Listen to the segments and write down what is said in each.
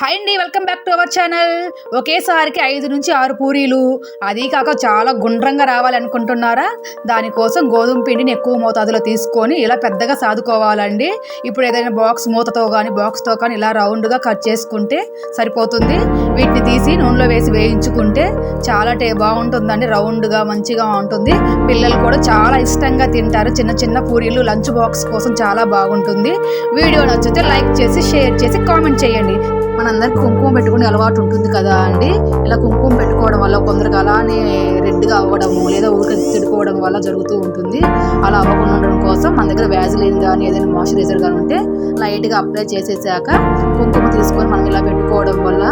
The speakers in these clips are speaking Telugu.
హాయ్ అండి welcome back to our channel ఒకేసారికి ఐదు నుంచి ఆరు పూరీలు. అది కాక చాలా గుండ్రంగా రావాలనుకుంటున్నారా? దానికోసం గోధుమ పిండిని ఎక్కువ మోతాదులో తీసుకొని ఇలా పెద్దగా సాదుకోవాలండి. ఇప్పుడు ఏదైనా బాక్స్ మూతతో కానీ బాక్స్తో కానీ ఇలా రౌండ్గా కట్ చేసుకుంటే సరిపోతుంది. వీటిని తీసి నూనెలో వేసి వేయించుకుంటే చాలా టే బాగుంటుందండి. రౌండ్గా మంచిగా ఉంటుంది. పిల్లలు కూడా చాలా ఇష్టంగా తింటారు. చిన్న చిన్న పూరీలు లంచ్ బాక్స్ కోసం చాలా బాగుంటుంది. వీడియో నచ్చితే లైక్ చేసి షేర్ చేసి కామెంట్ చేయండి. మనందరికి కుంకుమ పెట్టుకునే అలవాటు ఉంటుంది కదా అండి. ఇలా కుంకుమ పెట్టుకోవడం వల్ల కొందరికి అలానే రెడ్గా అవ్వడము లేదా ఊరికి తిడుకోవడం వల్ల జరుగుతూ ఉంటుంది. అలా అవ్వకుండా ఉండడం కోసం మన దగ్గర వ్యాజిలిన్ కానీ ఏదైనా మాయిశ్చరైజర్ కానీ ఉంటే లైట్గా అప్లై చేసేసాక కుంకుమ తీసుకొని మనం ఇలా పెట్టుకోవడం వల్ల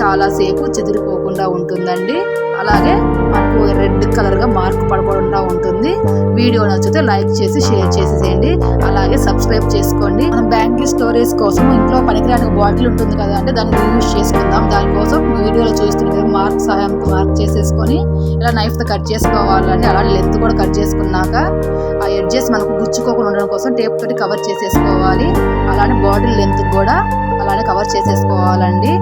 చాలాసేపు చెదిరిపోకుండా ఉంటుందండి. అలాగే మనకు రెడ్ కలర్గా మార్క్ పడకుండా ఉంటుంది. వీడియో నచ్చితే లైక్ చేసి షేర్ చేసేసేయండి అలాగే సబ్స్క్రైబ్ చేసుకోండి. మనం బ్యాంకింగ్ స్టోరేజ్ కోసం ఇంట్లో పనికిరాని బాటిల్ ఉంటుంది కదా అంటే దాన్ని యూజ్ చేసుకుందాం. దానికోసం వీడియోలో చూస్తున్న మార్క్ సహాయంతో మార్క్ చేసేసుకొని ఇలా నైఫ్తో కట్ చేసుకోవాలండి అలా లెంత్ కూడా కట్ చేసుకున్నాక ఆ ఎడ్జెస్ మనకు గుచ్చుకోకుండా ఉండడం కోసం టేప్ తోటి కవర్ చేసేసుకోవాలి. అలానే బాటిల్ లెంత్ కూడా అలానే కవర్ చేసేసుకోవాలండి.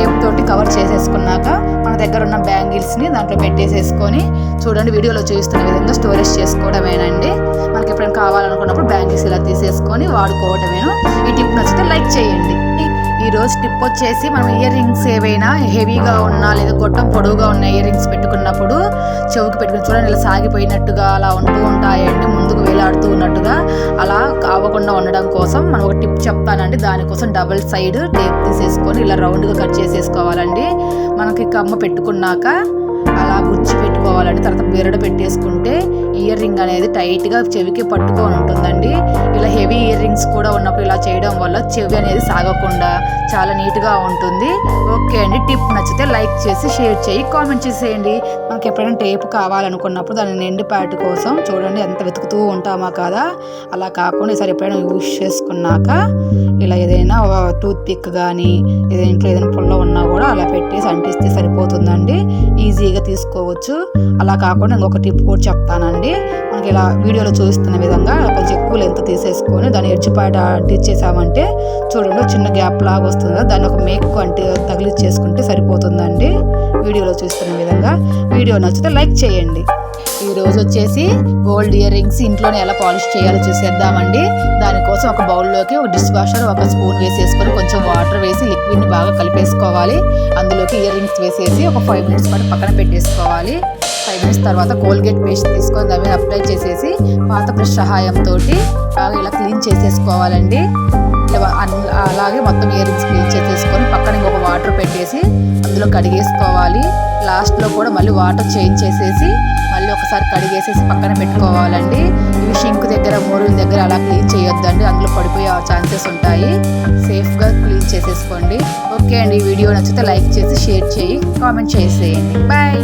టేప్ తోటి కవర్ చేసేసుకున్నాక మన దగ్గర ఉన్న బ్యాంగిల్స్ని దాంట్లో పెట్టేసేసుకొని చూడండి వీడియోలో చూస్తున్న విధంగా స్టోరేజ్ చేసుకోవడమేనండి. మనకి ఎప్పుడైనా కావాలనుకున్నప్పుడు బ్యాంగిల్స్ ఇలా తీసేసుకొని వాడుకోవడమేను. ఈ టిప్ నచ్చితే లైక్ చేయండి. ఈరోజు టిప్ వచ్చేసి మనం ఇయర్ రింగ్స్ ఏవైనా హెవీగా ఉన్నా లేదా గొట్టం పొడవుగా ఉన్న ఇయర్ రింగ్స్ పెట్టుకున్నప్పుడు చెవుకి పెట్టుకుని చూడండి ఇలా సాగిపోయినట్టుగా అలా ఉంటూ ఉంటాయండి ముందుకు వేలాడుతూ ఉన్నట్టుగా. అలా కావకుండా ఉండడం కోసం మనం ఒక టిప్ చెప్తానండి. దానికోసం డబుల్ సైడ్ టేప్ తీసేసుకొని ఇలా రౌండ్గా కట్ చేసేసుకోవాలండి. మనకి కమ్మ పెట్టుకున్నాక అలా గుచ్చి పెట్టుకోవాలండి. తర్వాత బెరడు పెట్టేసుకుంటే ఇయర్ రింగ్ అనేది టైట్గా చెవికి పట్టుకొని ఉంటుందండి. ఇలా హెవీ ఇయర్ రింగ్స్ కూడా ఉన్నప్పుడు ఇలా చేయడం వల్ల చెవి అనేది సాగకుండా చాలా నీట్గా ఉంటుంది. ఓకే అండి. టిప్ నచ్చితే లైక్ చేసి షేర్ చేయి కామెంట్ చేసేయండి. మనకి ఎప్పుడైనా టేప్ కావాలనుకున్నప్పుడు దాని నిండి ప్యాట్ కోసం చూడండి ఎంత వెతుకుతూ ఉంటామా కదా. అలా కాకుండా ఈసారి ఎప్పుడైనా యూజ్ చేసుకున్నాక ఇలా ఏదైనా టూత్ పిక్ కానీ ఏదైనా ఇంట్లో ఏదైనా పుల్ల ఉన్నా కూడా అలా పెట్టేసి అంటిస్తే సరిపోతుందండి. ఈజీగా తీసుకోవచ్చు. అలా కాకుండా ఇంకొక టిప్ కూడా చెప్తానండి. మనకి ఇలా వీడియోలో చూపిస్తున్న విధంగా కొంచెం ఎక్కువ లెంత్ తీసేసుకొని దాని ఎడ్జ్ పాట అంటించేసామంటే చూడండి చిన్న గ్యాప్ లాగా వస్తుందా. దాన్ని ఒక మేక్ అంటే తగిలిచ్చేసుకుంటే సరిపోతుందండి వీడియోలో చూస్తున్న విధంగా. వీడియో నచ్చితే లైక్ చేయండి. ఈ రోజు వచ్చేసి గోల్డ్ ఇయర్ రింగ్స్ ఇంట్లోనే ఎలా పాలిష్ చేయాలో చూసేద్దామండి. దానికోసం ఒక బౌల్లోకి ఒక డిష్ వాషర్ ఒక స్పూన్ వేసేసుకొని కొంచెం వాటర్ వేసి లిక్విడ్ని బాగా కలిపేసుకోవాలి. అందులోకి ఇయర్ రింగ్స్ వేసేసి ఒక ఫైవ్ మినిట్స్ పాటు పక్కన పెట్టేసుకోవాలి. ఫైవ్ మినిట్స్ తర్వాత కోల్గేట్ పేస్ట్ తీసుకొని దాని మీద అప్లై చేసేసి పాత బ్రష్ సహాయంతో బాగా ఇలా క్లీన్ చేసేసుకోవాలండి. ఇలా అలాగే మొత్తం ఇయర్ రింగ్స్ క్లీన్ చేసేసుకొని పక్కన ఇంకొక వాటర్ పెట్టేసి అందులో కడిగేసుకోవాలి. లాస్ట్లో కూడా మళ్ళీ వాటర్ చేంజ్ చేసేసి మళ్ళీ ఒకసారి కడిగేసేసి పక్కన పెట్టుకోవాలండి. ఇవి షింక్ దగ్గర మోరుల దగ్గర అలా క్లీన్ చేయొద్దండి. అందులో పడిపోయే ఛాన్సెస్ ఉంటాయి. సేఫ్గా క్లీన్ చేసేసుకోండి. ఓకే అండి. ఈ వీడియో నచ్చితే లైక్ చేసి షేర్ చేయి కామెంట్ చేసేయండి. బాయ్!